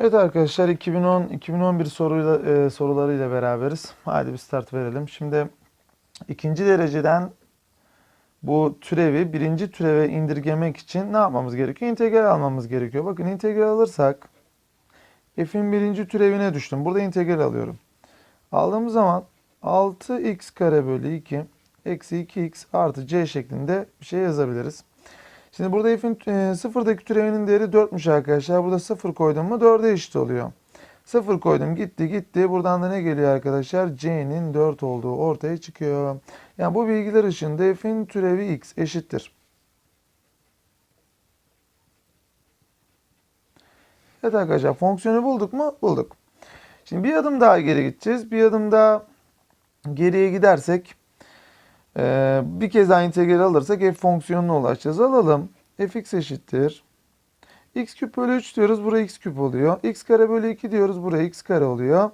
Evet arkadaşlar 2010 2011 soruyla e, sorularıyla beraberiz. Hadi bir start verelim. Şimdi ikinci dereceden bu türevi birinci türeve indirgemek için ne yapmamız gerekiyor? İntegral almamız gerekiyor. Bakın integral alırsak f'in birinci türevine düştüm. Burada integral alıyorum. Aldığımız zaman 6x kare bölü 2 eksi 2x artı c şeklinde bir şey yazabiliriz. Şimdi burada f'in e, sıfırdaki türevinin değeri 4'müş arkadaşlar. Burada 0 koydum mu 4'e eşit oluyor. 0 koydum gitti gitti. Buradan da ne geliyor arkadaşlar? c'nin 4 olduğu ortaya çıkıyor. Yani bu bilgiler ışığında f'in türevi x eşittir. Evet arkadaşlar fonksiyonu bulduk mu? Bulduk. Şimdi bir adım daha geri gideceğiz. Bir adım daha geriye gidersek ee, bir kez daha integral alırsak f fonksiyonuna ulaşacağız. Alalım. Fx eşittir. x küp bölü 3 diyoruz. Buraya x küp oluyor. x kare bölü 2 diyoruz. Buraya x kare oluyor.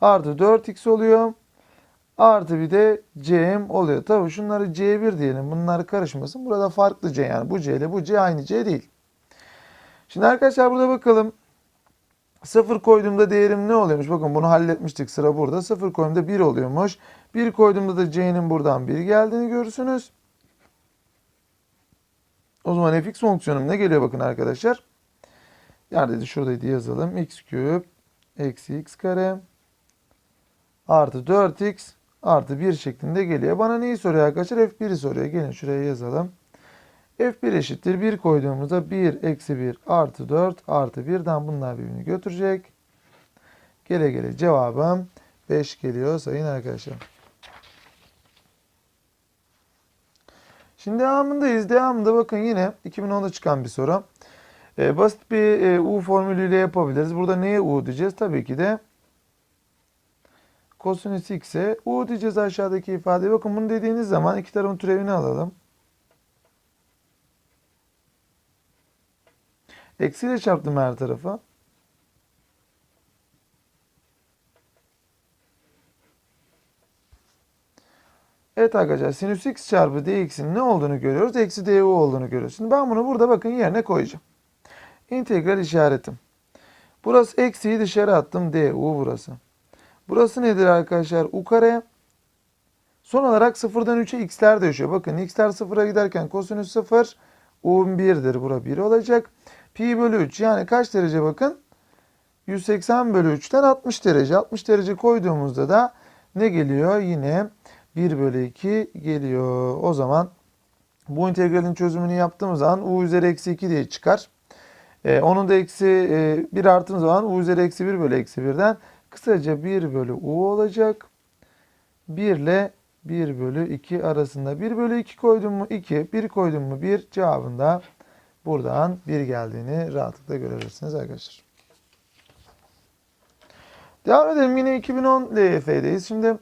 Artı 4x oluyor. Artı bir de cm oluyor. Tabii şunları c1 diyelim. Bunlar karışmasın. Burada farklı c yani. Bu c ile bu c aynı c değil. Şimdi arkadaşlar burada bakalım. 0 koyduğumda değerim ne oluyormuş? Bakın bunu halletmiştik. Sıra burada. 0 koyduğumda 1 oluyormuş. 1 koyduğumda da c'nin buradan 1 geldiğini görürsünüz. O zaman fx fonksiyonum ne geliyor bakın arkadaşlar. Neredeydi? Şuradaydı yazalım. x küp eksi x kare artı 4x artı 1 şeklinde geliyor. Bana neyi soruyor arkadaşlar? f1'i soruyor. Gelin şuraya yazalım. f1 eşittir. 1 koyduğumuzda 1 eksi 1 artı 4 artı 1'den bunlar birbirini götürecek. Gele gele cevabım 5 geliyor sayın arkadaşlar. Şimdi devamındayız. Devamında bakın yine 2010'da çıkan bir soru. Ee, basit bir e, U formülüyle yapabiliriz. Burada neye U diyeceğiz? Tabii ki de kosinüs x'e U diyeceğiz aşağıdaki ifadeye. Bakın bunu dediğiniz zaman iki tarafın türevini alalım. Eksiyle çarptım her tarafa. Evet arkadaşlar sinüs x çarpı dx'in ne olduğunu görüyoruz? Eksi du olduğunu görüyoruz. Şimdi ben bunu burada bakın yerine koyacağım. İntegral işaretim. Burası eksiyi dışarı attım. du burası. Burası nedir arkadaşlar? u kare. Son olarak sıfırdan 3'e x'ler değişiyor. Bakın x'ler sıfıra giderken kosinüs 0 u 1'dir. Bura 1 olacak. Pi bölü 3 yani kaç derece bakın? 180 bölü 3'ten 60 derece. 60 derece koyduğumuzda da ne geliyor? Yine 1 bölü 2 geliyor. O zaman bu integralin çözümünü yaptığımız zaman u üzeri eksi 2 diye çıkar. Ee, onun da eksi e, 1 arttığımız zaman u üzeri eksi 1 bölü eksi 1'den kısaca 1 bölü u olacak. 1 ile 1 bölü 2 arasında 1 bölü 2 koydum mu 2, 1 koydum mu 1 cevabında buradan 1 geldiğini rahatlıkla görebilirsiniz arkadaşlar. Devam edelim yine 2010 LYF'deyiz. Şimdi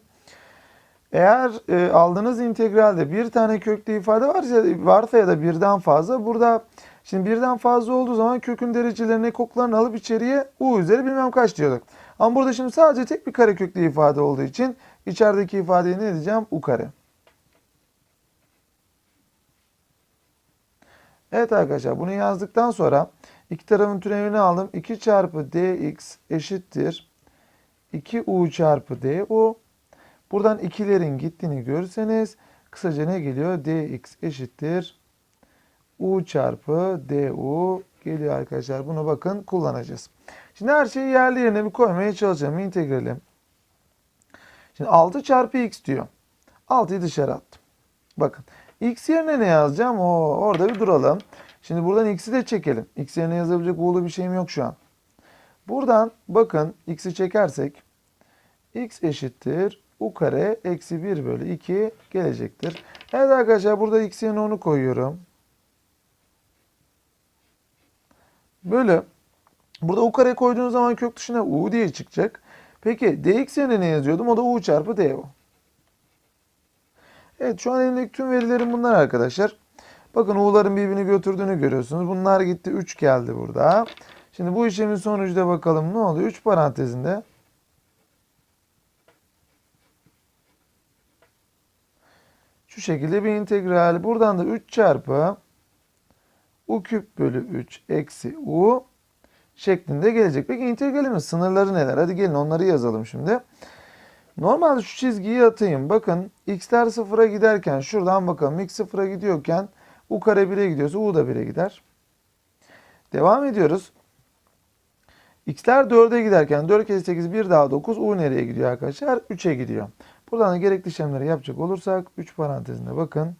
eğer e, aldığınız integralde bir tane köklü ifade varsa, varsa ya da birden fazla burada şimdi birden fazla olduğu zaman kökün derecelerini ekoklarını alıp içeriye u üzeri bilmem kaç diyorduk. Ama burada şimdi sadece tek bir kare köklü ifade olduğu için içerideki ifadeyi ne diyeceğim? u kare. Evet arkadaşlar bunu yazdıktan sonra iki tarafın türevini aldım. 2 çarpı dx eşittir. 2u çarpı du. Buradan ikilerin gittiğini görürseniz kısaca ne geliyor? dx eşittir. u çarpı du geliyor arkadaşlar. Bunu bakın kullanacağız. Şimdi her şeyi yerli yerine bir koymaya çalışalım. İntegrali. Şimdi 6 çarpı x diyor. 6'yı dışarı attım. Bakın. X yerine ne yazacağım? O orada bir duralım. Şimdi buradan x'i de çekelim. X yerine yazabilecek uğurlu bir şeyim yok şu an. Buradan bakın x'i çekersek x eşittir u kare eksi 1 bölü 2 gelecektir. Evet arkadaşlar burada x yerine onu koyuyorum. Böyle. Burada u kare koyduğunuz zaman kök dışına u diye çıkacak. Peki dx yerine ne yazıyordum? O da u çarpı du. Evet şu an elimdeki tüm verilerim bunlar arkadaşlar. Bakın u'ların birbirini götürdüğünü görüyorsunuz. Bunlar gitti 3 geldi burada. Şimdi bu işlemin sonucu da bakalım ne oluyor? 3 parantezinde şu şekilde bir integral. Buradan da 3 çarpı u küp bölü 3 eksi u şeklinde gelecek. Peki integralimin sınırları neler? Hadi gelin onları yazalım şimdi. Normalde şu çizgiyi atayım. Bakın x'ler sıfıra giderken şuradan bakalım. x sıfıra gidiyorken u kare 1'e gidiyorsa u da 1'e gider. Devam ediyoruz. x'ler 4'e giderken 4 kere 8 1 daha 9 u nereye gidiyor arkadaşlar? 3'e gidiyor. Buradan da gerekli işlemleri yapacak olursak 3 parantezinde bakın.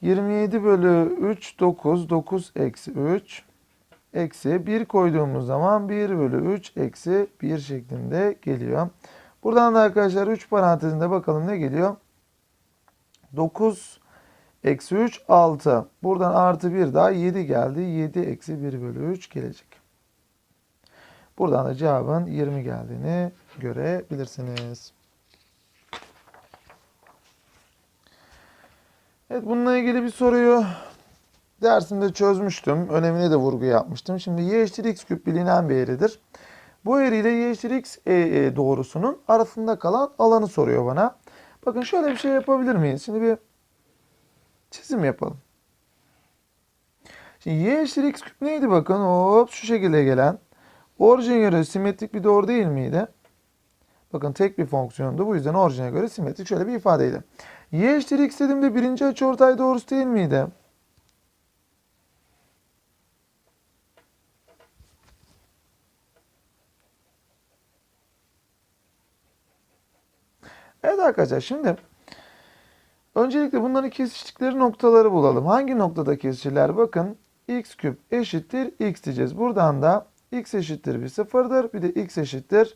27 bölü 3 9 9 eksi 3 eksi 1 koyduğumuz zaman 1 bölü 3 eksi 1 şeklinde geliyor. Buradan da arkadaşlar 3 parantezinde bakalım ne geliyor? 9 eksi 3 6. Buradan artı 1 daha 7 geldi. 7 eksi 1 bölü 3 gelecek. Buradan da cevabın 20 geldiğini görebilirsiniz. Evet bununla ilgili bir soruyu dersimde çözmüştüm. Önemine de vurgu yapmıştım. Şimdi y eşittir x küp bilinen bir eğridir. Bu eğri ile y eşittir x e, e, doğrusunun arasında kalan alanı soruyor bana. Bakın şöyle bir şey yapabilir miyiz? Şimdi bir çizim yapalım. Şimdi y eşittir x küp neydi bakın? Hop şu şekilde gelen. Orijine göre simetrik bir doğru değil miydi? Bakın tek bir fonksiyondu. Bu yüzden orijine göre simetrik şöyle bir ifadeydi. Y eşittir x birinci açıortay doğrusu değil miydi? Evet arkadaşlar şimdi öncelikle bunların kesiştikleri noktaları bulalım. Hangi noktada kesişirler? Bakın x küp eşittir x diyeceğiz. Buradan da x eşittir bir sıfırdır. Bir de x eşittir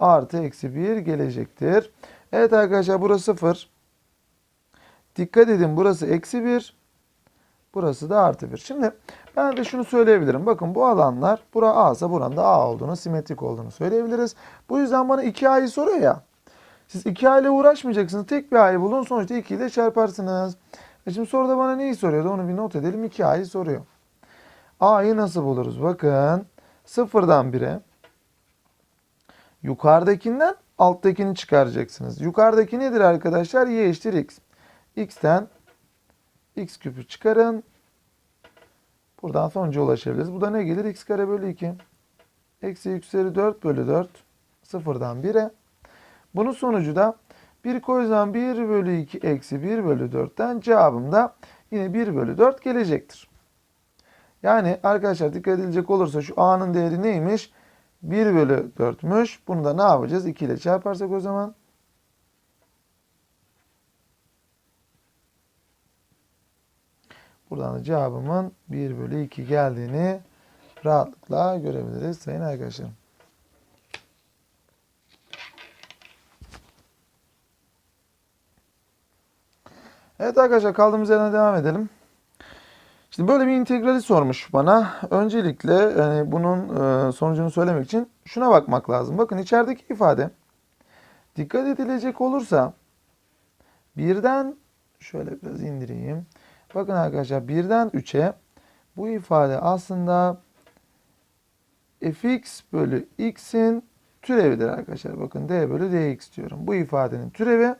artı eksi 1 gelecektir. Evet arkadaşlar burası sıfır. Dikkat edin burası eksi 1. Burası da artı 1. Şimdi ben de şunu söyleyebilirim. Bakın bu alanlar bura A ise buranın da A olduğunu, simetrik olduğunu söyleyebiliriz. Bu yüzden bana 2A'yı soruyor ya. Siz 2A ile uğraşmayacaksınız. Tek bir A'yı bulun. Sonuçta 2 ile çarparsınız. E şimdi soruda bana neyi soruyordu? Onu bir not edelim. 2A'yı soruyor. A'yı nasıl buluruz? Bakın sıfırdan 1'e yukarıdakinden alttakini çıkaracaksınız. Yukarıdaki nedir arkadaşlar? Y eşittir x. X'ten x küpü çıkarın. Buradan sonuca ulaşabiliriz. Bu da ne gelir? x kare bölü 2. Eksi x üzeri 4 bölü 4. Sıfırdan 1'e. Bunun sonucu da 1 koyacağım 1 bölü 2 eksi 1 bölü 4'ten cevabım da yine 1 bölü 4 gelecektir. Yani arkadaşlar dikkat edilecek olursa şu a'nın değeri neymiş? 1 bölü 4'müş. Bunu da ne yapacağız? 2 ile çarparsak o zaman. Buradan da cevabımın 1 bölü 2 geldiğini rahatlıkla görebiliriz sayın arkadaşlarım. Evet arkadaşlar kaldığımız yerden devam edelim. Şimdi böyle bir integrali sormuş bana. Öncelikle yani bunun e, sonucunu söylemek için şuna bakmak lazım. Bakın içerideki ifade dikkat edilecek olursa birden şöyle biraz indireyim. Bakın arkadaşlar birden 3'e bu ifade aslında fx bölü x'in türevidir arkadaşlar. Bakın d bölü dx diyorum. Bu ifadenin türevi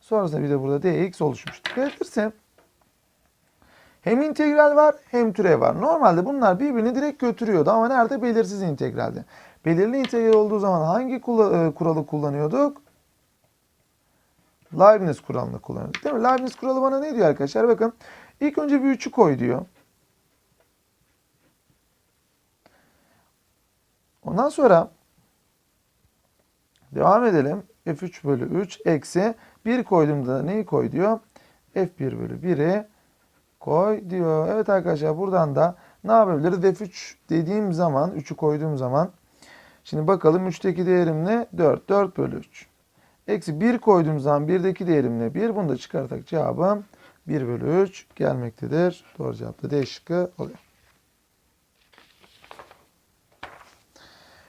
sonrasında bir de burada dx oluşmuş. Dikkat edilirse hem integral var hem türev var. Normalde bunlar birbirini direkt götürüyordu ama nerede? Belirsiz integralde. Belirli integral olduğu zaman hangi e, kuralı kullanıyorduk? Leibniz kuralını kullanıyorduk. Değil mi? Leibniz kuralı bana ne diyor arkadaşlar? Bakın ilk önce bir 3'ü koy diyor. Ondan sonra devam edelim. F3 bölü 3 eksi 1 koyduğumda neyi koy diyor? F1 bölü 1'i koy diyor. Evet arkadaşlar buradan da ne yapabiliriz? F3 dediğim zaman 3'ü koyduğum zaman şimdi bakalım 3'teki değerim ne? 4. 4 bölü 3. Eksi 1 koyduğum zaman 1'deki değerim ne? 1. Bunu da çıkartak cevabım 1 bölü 3 gelmektedir. Doğru cevap da D şıkkı oluyor.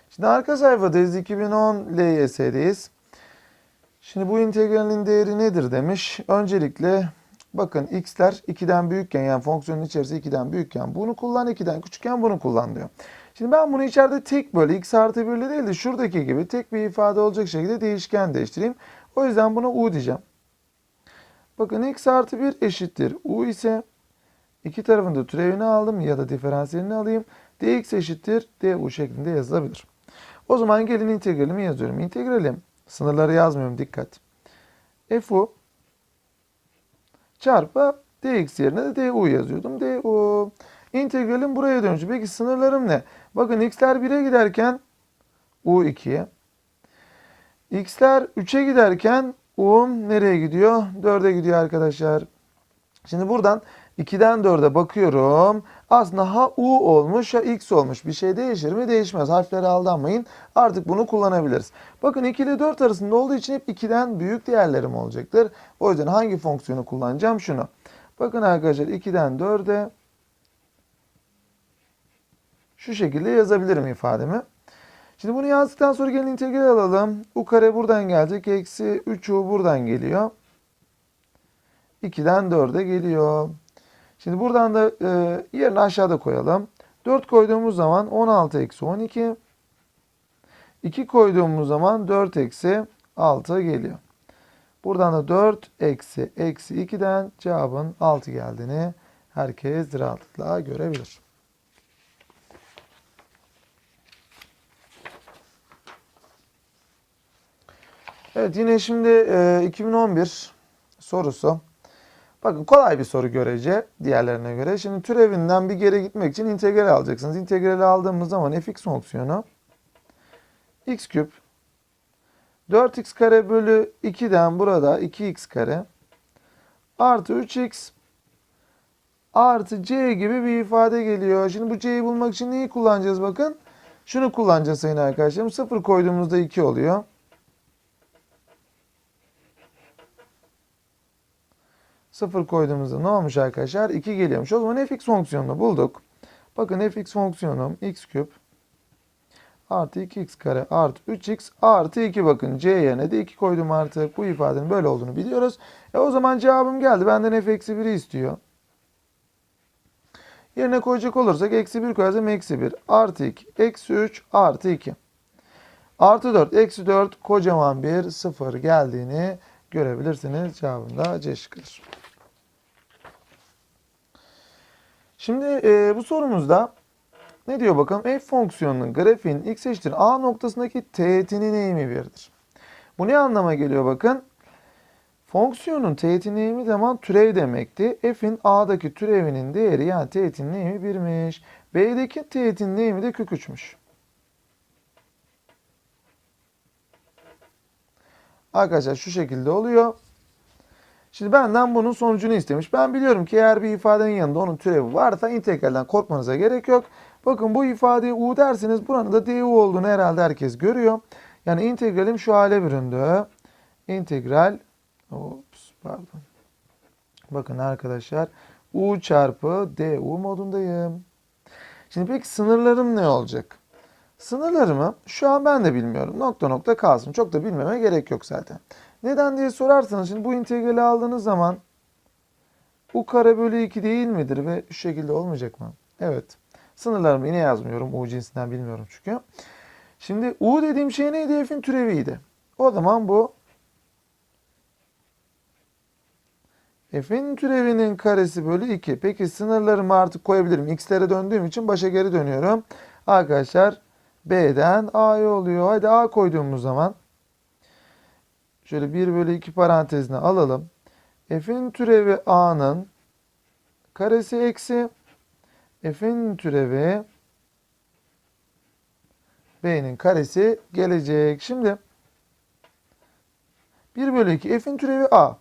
Şimdi arka sayfadayız. 2010 LYS'deyiz. Şimdi bu integralin değeri nedir demiş. Öncelikle bakın x'ler 2'den büyükken yani fonksiyonun içerisinde 2'den büyükken bunu kullan, 2'den küçükken bunu kullan diyor. Şimdi ben bunu içeride tek böyle x artı 1 ile değil de şuradaki gibi tek bir ifade olacak şekilde değişken değiştireyim. O yüzden buna u diyeceğim. Bakın x artı 1 eşittir u ise iki tarafında türevini aldım ya da diferansiyelini alayım. dx eşittir du şeklinde yazılabilir. O zaman gelin integralimi yazıyorum. İntegralim sınırları yazmıyorum dikkat. fu çarpı dx yerine de du yazıyordum. du. İntegralim buraya dönüşü. Peki sınırlarım ne? Bakın x'ler 1'e giderken u 2'ye. x'ler 3'e giderken u'm nereye gidiyor? 4'e gidiyor arkadaşlar. Şimdi buradan 2'den 4'e bakıyorum. Aslında ha u olmuş ya x olmuş. Bir şey değişir mi? Değişmez. Harflere aldanmayın. Artık bunu kullanabiliriz. Bakın 2 ile 4 arasında olduğu için hep 2'den büyük değerlerim olacaktır. O yüzden hangi fonksiyonu kullanacağım? Şunu. Bakın arkadaşlar 2'den 4'e şu şekilde yazabilirim ifademi. Şimdi bunu yazdıktan sonra gelin integral alalım. U kare buradan gelecek. Eksi 3u buradan geliyor. 2'den 4'e geliyor. Şimdi buradan da e, yerine aşağıda koyalım. 4 koyduğumuz zaman 16 eksi 12. 2 koyduğumuz zaman 4 eksi 6 geliyor. Buradan da 4 eksi eksi 2'den cevabın 6 geldiğini herkes rahatlıkla görebilir. Evet yine şimdi e, 2011 sorusu. Bakın kolay bir soru görece diğerlerine göre. Şimdi türevinden bir geri gitmek için integral alacaksınız. İntegrali aldığımız zaman fx fonksiyonu x küp 4x kare bölü 2'den burada 2x kare artı 3x artı c gibi bir ifade geliyor. Şimdi bu c'yi bulmak için neyi kullanacağız bakın. Şunu kullanacağız sayın arkadaşlarım. 0 koyduğumuzda 2 oluyor. Sıfır koyduğumuzda ne olmuş arkadaşlar? 2 geliyormuş. O zaman fx fonksiyonunu bulduk. Bakın fx fonksiyonum x küp artı 2x kare artı 3x artı 2 bakın c yerine de 2 koydum artık. Bu ifadenin böyle olduğunu biliyoruz. E o zaman cevabım geldi. Benden f eksi 1'i istiyor. Yerine koyacak olursak eksi 1 koyarsam eksi 1 artı 2 eksi 3 artı 2 artı 4 eksi 4 kocaman bir sıfır geldiğini görebilirsiniz. Cevabım da C şıkkıdır. Şimdi e, bu sorumuzda ne diyor bakalım? F fonksiyonunun grafiğin x eşittir a noktasındaki teğetinin eğimi 1'dir. Bu ne anlama geliyor bakın? Fonksiyonun teğetinin eğimi zaman türev demekti. F'in a'daki türevinin değeri yani teğetinin eğimi 1'miş. B'deki teğetinin eğimi de kök 3'müş. Arkadaşlar şu şekilde oluyor. Şimdi benden bunun sonucunu istemiş. Ben biliyorum ki eğer bir ifadenin yanında onun türevi varsa integralden korkmanıza gerek yok. Bakın bu ifadeye u derseniz buranın da du olduğunu herhalde herkes görüyor. Yani integralim şu hale büründü. İntegral Ops, pardon. Bakın arkadaşlar u çarpı du modundayım. Şimdi peki sınırlarım ne olacak? Sınırlarımı şu an ben de bilmiyorum. Nokta nokta kalsın. Çok da bilmeme gerek yok zaten. Neden diye sorarsanız şimdi bu integrali aldığınız zaman u kare bölü 2 değil midir ve şu şekilde olmayacak mı? Evet. Sınırlarımı yine yazmıyorum. U cinsinden bilmiyorum çünkü. Şimdi u dediğim şey neydi? F'in türeviydi. O zaman bu F'in türevinin karesi bölü 2. Peki sınırlarımı artık koyabilirim. X'lere döndüğüm için başa geri dönüyorum. Arkadaşlar B'den A'ya oluyor. Hadi A koyduğumuz zaman şöyle 1 bölü 2 parantezine alalım. F'in türevi A'nın karesi eksi F'in türevi B'nin karesi gelecek. Şimdi 1 bölü 2 F'in türevi A.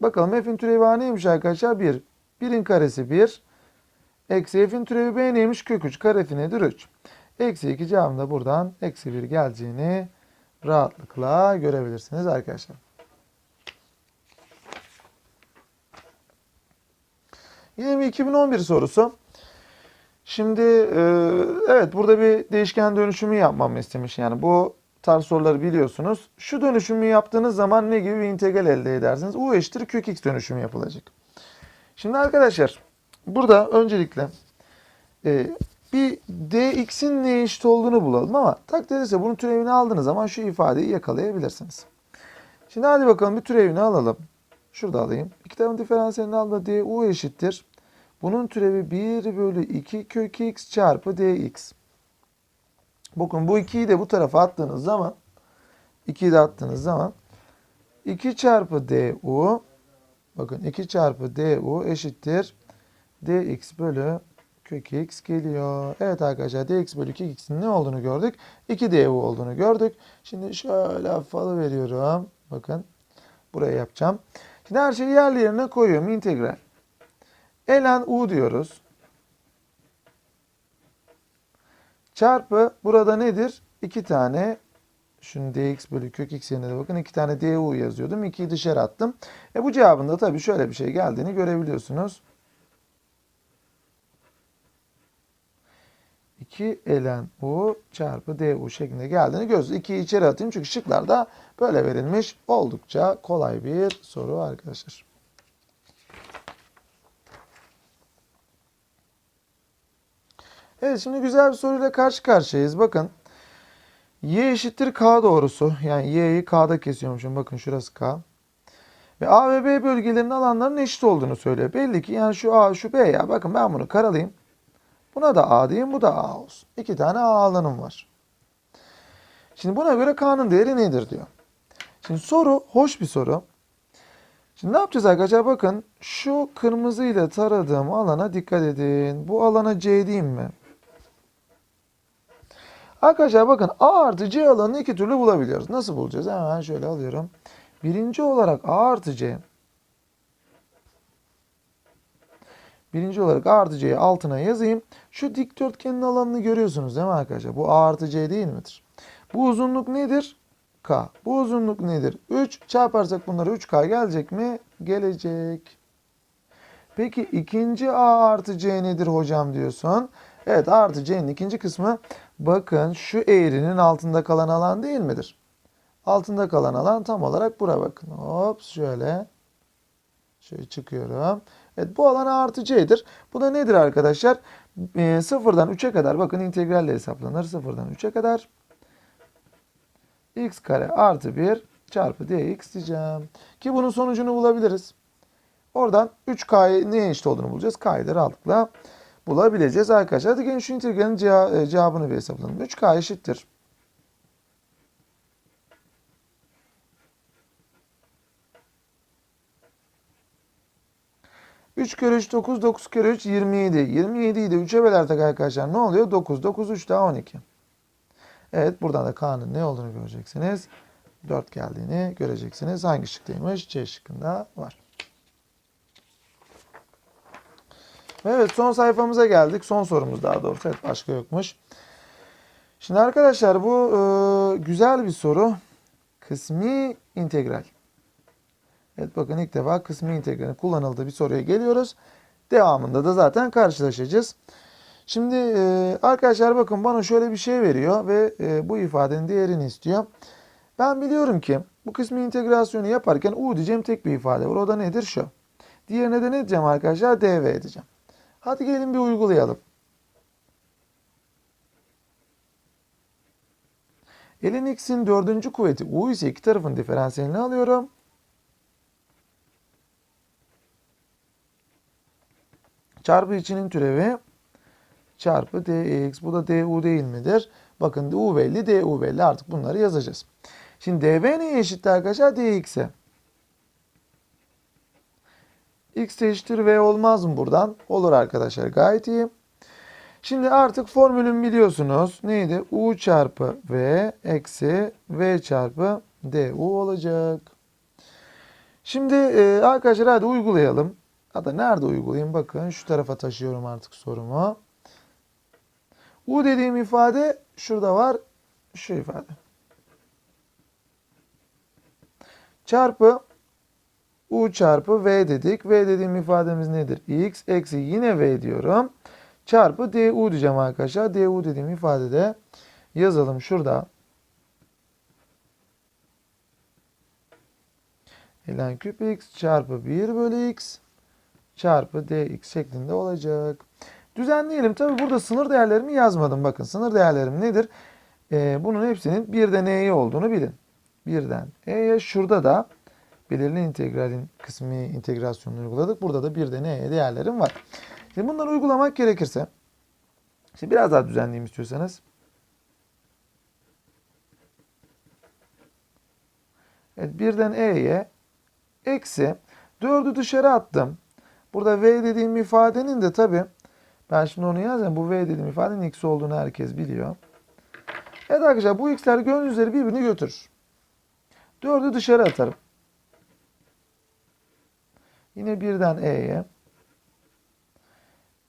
Bakalım F'in türevi A neymiş arkadaşlar? 1. 1'in karesi 1. Eksi F'in türevi B neymiş? Kök 3. Karesi nedir? 3. Eksi 2 cevabım da buradan eksi 1 geleceğini rahatlıkla görebilirsiniz arkadaşlar. Yine bir 2011 sorusu. Şimdi e, evet burada bir değişken dönüşümü yapmamı istemiş. Yani bu tarz soruları biliyorsunuz. Şu dönüşümü yaptığınız zaman ne gibi bir integral elde edersiniz? U eşittir kök x dönüşümü yapılacak. Şimdi arkadaşlar burada öncelikle e, bir dx'in neye eşit olduğunu bulalım ama takdir ise bunun türevini aldığınız zaman şu ifadeyi yakalayabilirsiniz. Şimdi hadi bakalım bir türevini alalım. Şurada alayım. İki tarafın diferansiyelini al da du eşittir. Bunun türevi 1 bölü 2 kök x çarpı dx. Bakın bu 2'yi de bu tarafa attığınız zaman 2'yi de attığınız zaman 2 çarpı du bakın 2 çarpı du eşittir dx bölü kök x geliyor. Evet arkadaşlar dx bölü kök x'in ne olduğunu gördük. 2 du olduğunu gördük. Şimdi şöyle hafif veriyorum. Bakın buraya yapacağım. Şimdi her şeyi yerli yerine koyuyorum. İntegral. ln u diyoruz. Çarpı burada nedir? 2 tane şunu dx bölü kök x yerine de bakın 2 tane du yazıyordum. 2'yi dışarı attım. E bu cevabında tabii şöyle bir şey geldiğini görebiliyorsunuz. 2 ln u çarpı du şeklinde geldiğini görüyoruz. 2'yi içeri atayım çünkü şıklarda böyle verilmiş. Oldukça kolay bir soru arkadaşlar. Evet şimdi güzel bir soruyla karşı karşıyayız. Bakın y eşittir k doğrusu. Yani y'yi k'da kesiyormuşum. Bakın şurası k. Ve A ve B bölgelerinin alanlarının eşit olduğunu söylüyor. Belli ki yani şu A şu B ya. Bakın ben bunu karalayayım. Buna da A diyeyim, bu da A olsun. İki tane A alanım var. Şimdi buna göre K'nın değeri nedir diyor. Şimdi soru hoş bir soru. Şimdi ne yapacağız arkadaşlar? Bakın şu kırmızı ile taradığım alana dikkat edin. Bu alana C diyeyim mi? Arkadaşlar bakın A artı C alanını iki türlü bulabiliyoruz. Nasıl bulacağız? Hemen şöyle alıyorum. Birinci olarak A artı C. Birinci olarak A artı C'yi altına yazayım. Şu dikdörtgenin alanını görüyorsunuz değil mi arkadaşlar? Bu A artı C değil midir? Bu uzunluk nedir? K. Bu uzunluk nedir? 3. Çarparsak bunları 3K gelecek mi? Gelecek. Peki ikinci A artı C nedir hocam diyorsun. Evet A artı C'nin ikinci kısmı bakın şu eğrinin altında kalan alan değil midir? Altında kalan alan tam olarak bura bakın. Hop şöyle. Şöyle çıkıyorum. Evet bu alan A artı C'dir. Bu da nedir arkadaşlar? E, sıfırdan 3'e kadar bakın integralle hesaplanır. Sıfırdan 3'e kadar x kare artı 1 çarpı dx diyeceğim. Ki bunun sonucunu bulabiliriz. Oradan 3k'ye neye eşit olduğunu bulacağız. K'yı da rahatlıkla bulabileceğiz arkadaşlar. Hadi gelin şu integralin cevabını bir hesaplayalım. 3k eşittir. 3 kere 3 9, 9 kere 3 27. 27'yi de 3'e bölersek arkadaşlar ne oluyor? 9, 9, 3 daha 12. Evet buradan da K'nın ne olduğunu göreceksiniz. 4 geldiğini göreceksiniz. Hangi şıktaymış? C şıkkında var. Evet son sayfamıza geldik. Son sorumuz daha doğrusu. Evet başka yokmuş. Şimdi arkadaşlar bu e, güzel bir soru. Kısmi integral. Evet bakın ilk defa kısmi integralin kullanıldığı bir soruya geliyoruz. Devamında da zaten karşılaşacağız. Şimdi e, arkadaşlar bakın bana şöyle bir şey veriyor ve e, bu ifadenin değerini istiyor. Ben biliyorum ki bu kısmi integrasyonu yaparken u diyeceğim tek bir ifade var. O da nedir? Şu. Diğerine de ne diyeceğim arkadaşlar? dv edeceğim. Hadi gelin bir uygulayalım. Elin x'in dördüncü kuvveti u ise iki tarafın diferansiyelini alıyorum. Çarpı içinin türevi çarpı dx. Bu da du değil midir? Bakın du belli, du belli. Artık bunları yazacağız. Şimdi dv neye eşitti arkadaşlar? dx'e. x eşittir v olmaz mı buradan? Olur arkadaşlar gayet iyi. Şimdi artık formülün biliyorsunuz. Neydi? u çarpı v eksi v çarpı du olacak. Şimdi e, arkadaşlar hadi uygulayalım. Hatta nerede uygulayayım? Bakın şu tarafa taşıyorum artık sorumu. U dediğim ifade şurada var. Şu ifade. Çarpı U çarpı V dedik. V dediğim ifademiz nedir? X eksi yine V diyorum. Çarpı DU diyeceğim arkadaşlar. DU dediğim ifadede yazalım şurada. ln küp x çarpı 1 bölü x çarpı dx şeklinde olacak. Düzenleyelim. Tabi burada sınır değerlerimi yazmadım. Bakın sınır değerlerim nedir? Ee, bunun hepsinin birden e'ye olduğunu bilin. Birden e'ye şurada da belirli integralin kısmi integrasyonunu uyguladık. Burada da birden e'ye değerlerim var. Şimdi bunları uygulamak gerekirse şimdi biraz daha düzenleyeyim istiyorsanız. Evet, birden E'ye eksi 4'ü dışarı attım. Burada V dediğim ifadenin de tabi ben şimdi onu yazayım. Bu V dediğim ifadenin x olduğunu herkes biliyor. Evet arkadaşlar bu x'ler gördüğünüz üzere birbirini götürür. 4'ü dışarı atarım. Yine birden E'ye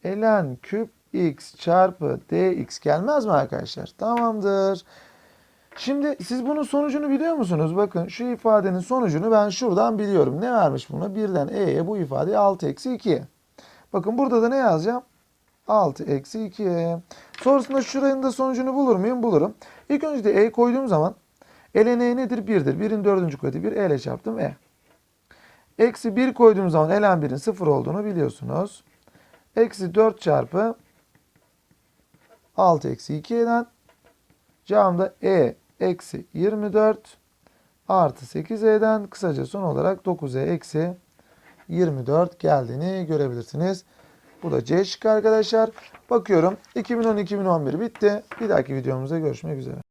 ln küp x çarpı dx gelmez mi arkadaşlar? Tamamdır. Şimdi siz bunun sonucunu biliyor musunuz? Bakın şu ifadenin sonucunu ben şuradan biliyorum. Ne vermiş buna? Birden e'ye bu ifade 6 eksi 2. Bakın burada da ne yazacağım? 6 eksi 2. Sonrasında şuranın da sonucunu bulur muyum? Bulurum. İlk önce de e koyduğum zaman ln e nedir? 1'dir. 1'in dördüncü kuvveti 1. E ile çarptım e. Eksi 1 koyduğum zaman ln 1'in 0 olduğunu biliyorsunuz. Eksi 4 çarpı 6 eksi 2 eden cevabımda e eksi 24 artı 8e'den kısaca son olarak 9e eksi 24 geldiğini görebilirsiniz. Bu da C şıkkı arkadaşlar. Bakıyorum 2010-2011 bitti. Bir dahaki videomuzda görüşmek üzere.